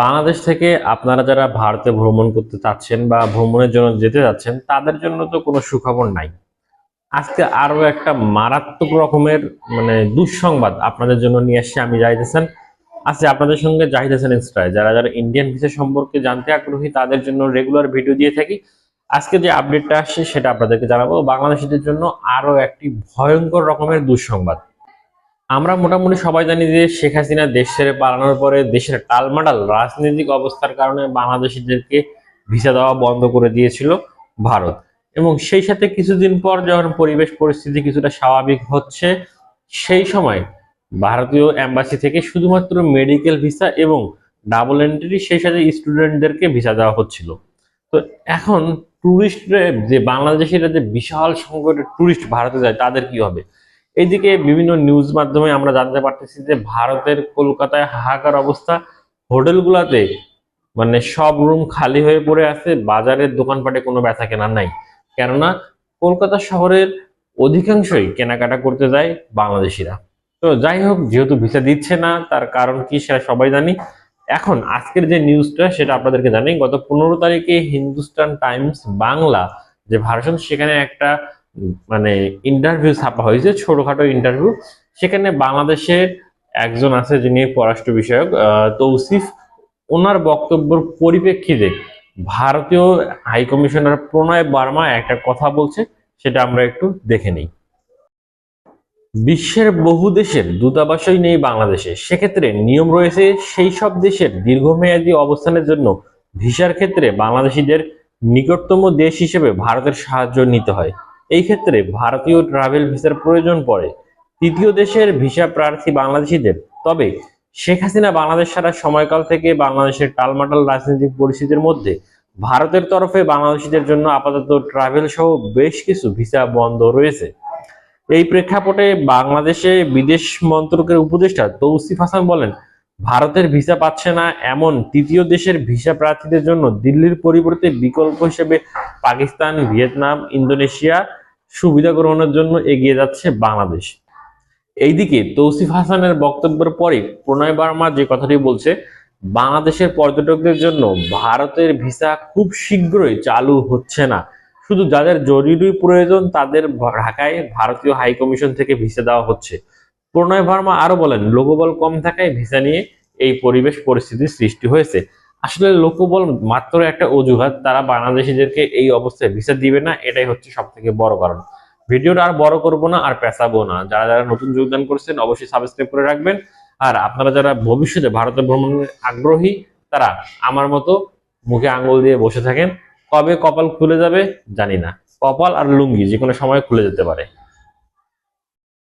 বাংলাদেশ থেকে আপনারা যারা ভারতে ভ্রমণ করতে চাচ্ছেন বা ভ্রমণের জন্য যেতে যাচ্ছেন, তাদের জন্য তো কোনো সুখবর নাই। আজকে আরও একটা মারাত্মক রকমের মানে দুঃসংবাদ আপনাদের জন্য নিয়ে আসছি, আমি যাইতেছেন। আজকে আপনাদের সঙ্গে জাহিদাসেন এক্সট্রায় যারা যারা ইন্ডিয়ান ভিসা সম্পর্কে জানতে আগ্রহী, তাদের জন্য রেগুলার ভিডিও দিয়ে থাকি। আজকে যে আপডেটটা আসছে, সেটা আপনাদেরকে জানাব। বাংলাদেশিদের জন্য আরও একটি ভয়ঙ্কর রকমের দুঃসংবাদ। আমরা মোটামুটি সবাই জানি যে শেখ হাসিনা দেশ ছেড়ে পালানোর পরে দেশের টালমাটাল রাজনৈতিক অবস্থার কারণে বাংলাদেশিদেরকে ভিসা দেওয়া বন্ধ করে দিয়েছিল ভারত। এবং সেই সাথে কিছুদিন পর যখন পরিবেশ পরিস্থিতি কিছুটা স্বাভাবিক হচ্ছে, সেই সময় ভারতীয় অ্যাম্বাসি থেকে শুধুমাত্র মেডিকেল ভিসা এবং ডাবল এন্ট্রি, সেই সাথে স্টুডেন্টদেরকে ভিসা দেওয়া হচ্ছিল। তো এখন টুরিস্টরা, যে বাংলাদেশিরা যে বিশাল সংকটের টুরিস্ট ভারতে যায়, তাদের কি হবে? এইদিকে বিভিন্ন নিউজ মাধ্যমে আমরা জানতে পারতেছি যে ভারতের কলকাতায় হাহাকার অবস্থা। হোটেলগুলোতে মানে সব রুম খালি হয়ে পড়ে আছে, বাজারের দোকানপাটে কোনো ব্যথা কেনার নাই। কেননা কলকাতা শহরের অধিকাংশই কেনাকাটা করতে যায় বাংলাদেশিরা। তো যাই হোক, যেহেতু ভিসা দিচ্ছে না, তার কারণ কি সেটা সবাই জানি। এখন আজকের যে নিউজটা সেটা আপনাদেরকে জানি গত পনেরো তারিখে হিন্দুস্তান টাইমস বাংলা যে ভার্সন সেখানে একটা মানে ইন্টারভিউ ছাপা হয়েছে ছোটখাটো ইন্টারভিউ সেখানে বাংলাদেশের একজন আছে যিনি পররাষ্ট্র বিষয়ক তৌসিফ, ওনার বক্তব্যের পরিপ্রেক্ষিতে ভারতীয় হাই কমিশনার প্রণয় বার্মা একটা কথা বলছে, সেটা আমরা একটু দেখে নিই। বিশ্বের বহু দেশের দূতাবাসই নেই বাংলাদেশে, সেক্ষেত্রে নিয়ম রয়েছে সেই সব দেশের দীর্ঘমেয়াদী অবস্থানের জন্য ভিসার ক্ষেত্রে বাংলাদেশিদের নিকটতম দেশ হিসেবে ভারতের সাহায্য নিতে হয়। এই ক্ষেত্রে ভারতীয় ট্রাভেল ভিসার প্রয়োজন পড়ে। তৃতীয় দেশের ভিসা প্রার্থী বাংলাদেশিদের। তবে শেখ হাসিনা বাংলাদেশ সারা সময়কাল থেকে বাংলাদেশের টালমাটাল রাজনৈতিক পরিস্থিতির মধ্যে ভারতের তরফে বাংলাদেশিদের জন্য আপাতত ট্রাভেল সহ বেশ কিছু ভিসা বন্ধ রয়েছে। এই প্রেক্ষাপটে বাংলাদেশে বিদেশ মন্ত্রকের উপদেষ্টা তৌসিফ হাসান বলেন, ভারতের ভিসা পাচ্ছে না এমন তৃতীয় দেশের ভিসা প্রার্থীদের জন্য দিল্লির পরিবর্তে বিকল্প হিসেবে পাকিস্তান, ভিয়েতনাম, ইন্দোনেশিয়া সুবিধা গ্রহণের জন্য এগিয়ে যাচ্ছে বাংলাদেশ। এইদিকে তৌসিফ হাসানের বক্তব্যের পরে প্রণয় বার্মা যে কথাটি বলছে, বাংলাদেশের পর্যটকদের জন্য ভারতের ভিসা খুব শীঘ্রই চালু হচ্ছে না। শুধু যাদের জরুরি প্রয়োজন, তাদের ঢাকায় ভারতীয় হাই কমিশন থেকে ভিসা দেওয়া হচ্ছে। প্রণয় ভার্মা আরও বলেন, লোকবল কম থাকায় ভিসা নিয়ে এই পরিবেশ পরিস্থিতির সৃষ্টি হয়েছে। আসলে লোকবল মাত্র একটা অজুহাত, তারা বাংলাদেশিদেরকে এই অবস্থায় ভিসা দিবে না, এটাই হচ্ছে সব থেকে বড় কারণ। ভিডিওটা আর বড় করব না, আর পেঁচাবো না। যারা যারা নতুন যোগদান করছেন, অবশ্যই সাবস্ক্রাইব করে রাখবেন। আর আপনারা যারা ভবিষ্যতে ভারতে ভ্রমণের আগ্রহী, তারা আমার মতো মুখে আঙ্গুল দিয়ে বসে থাকেন। কবে কপাল খুলে যাবে জানি না। কপাল আর লুঙ্গি যে কোনো সময় খুলে যেতে পারে।